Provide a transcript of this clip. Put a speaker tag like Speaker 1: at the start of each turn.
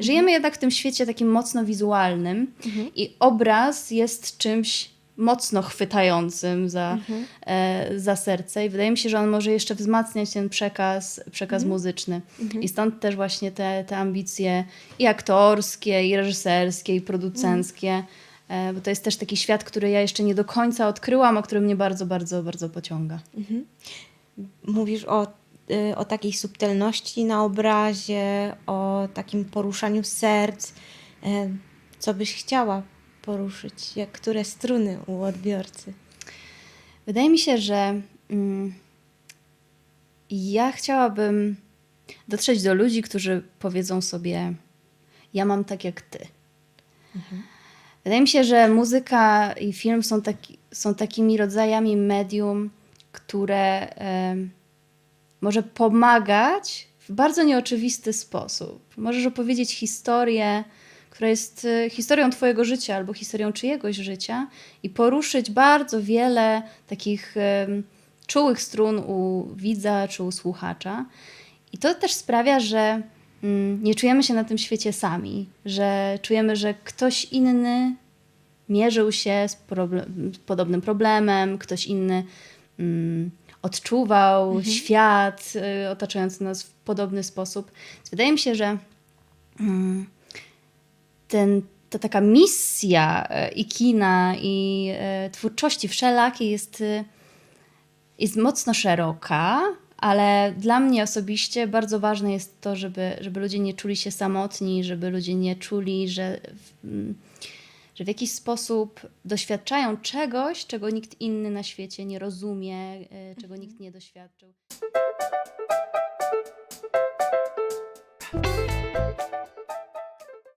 Speaker 1: Żyjemy jednak w tym świecie takim mocno wizualnym i obraz jest czymś mocno chwytającym za, e, za serce i wydaje mi się, że on może jeszcze wzmacniać ten przekaz, przekaz muzyczny. I stąd też właśnie te, te ambicje i aktorskie, i reżyserskie, i producenckie, e, bo to jest też taki świat, który ja jeszcze nie do końca odkryłam, a który mnie bardzo, bardzo, bardzo pociąga.
Speaker 2: Mówisz o, o takiej subtelności na obrazie, o takim poruszaniu serc. Y, Co byś chciała poruszyć? Jak, które struny u odbiorcy?
Speaker 1: Wydaje mi się, że mm, ja chciałabym dotrzeć do ludzi, którzy powiedzą sobie: Ja mam tak jak ty. Wydaje mi się, że muzyka i film są, taki, są takimi rodzajami medium, które em, może pomagać w bardzo nieoczywisty sposób. Możesz opowiedzieć historię, która jest e, historią Twojego życia albo historią czyjegoś życia i poruszyć bardzo wiele takich czułych strun u widza czy u słuchacza. I to też sprawia, że mm, nie czujemy się na tym świecie sami, że czujemy, że ktoś inny mierzył się z, problem, z podobnym problemem, ktoś inny mm, odczuwał świat y, otaczający nas w podobny sposób. Więc wydaje mi się, że mm, ten, ta taka misja e, i kina, i e, twórczości wszelakiej jest, y, jest mocno szeroka, ale dla mnie osobiście bardzo ważne jest to, żeby, żeby ludzie nie czuli się samotni, żeby ludzie nie czuli, że, w- mm, że w jakiś sposób doświadczają czegoś, czego nikt inny na świecie nie rozumie, e, czego nikt nie doświadczył.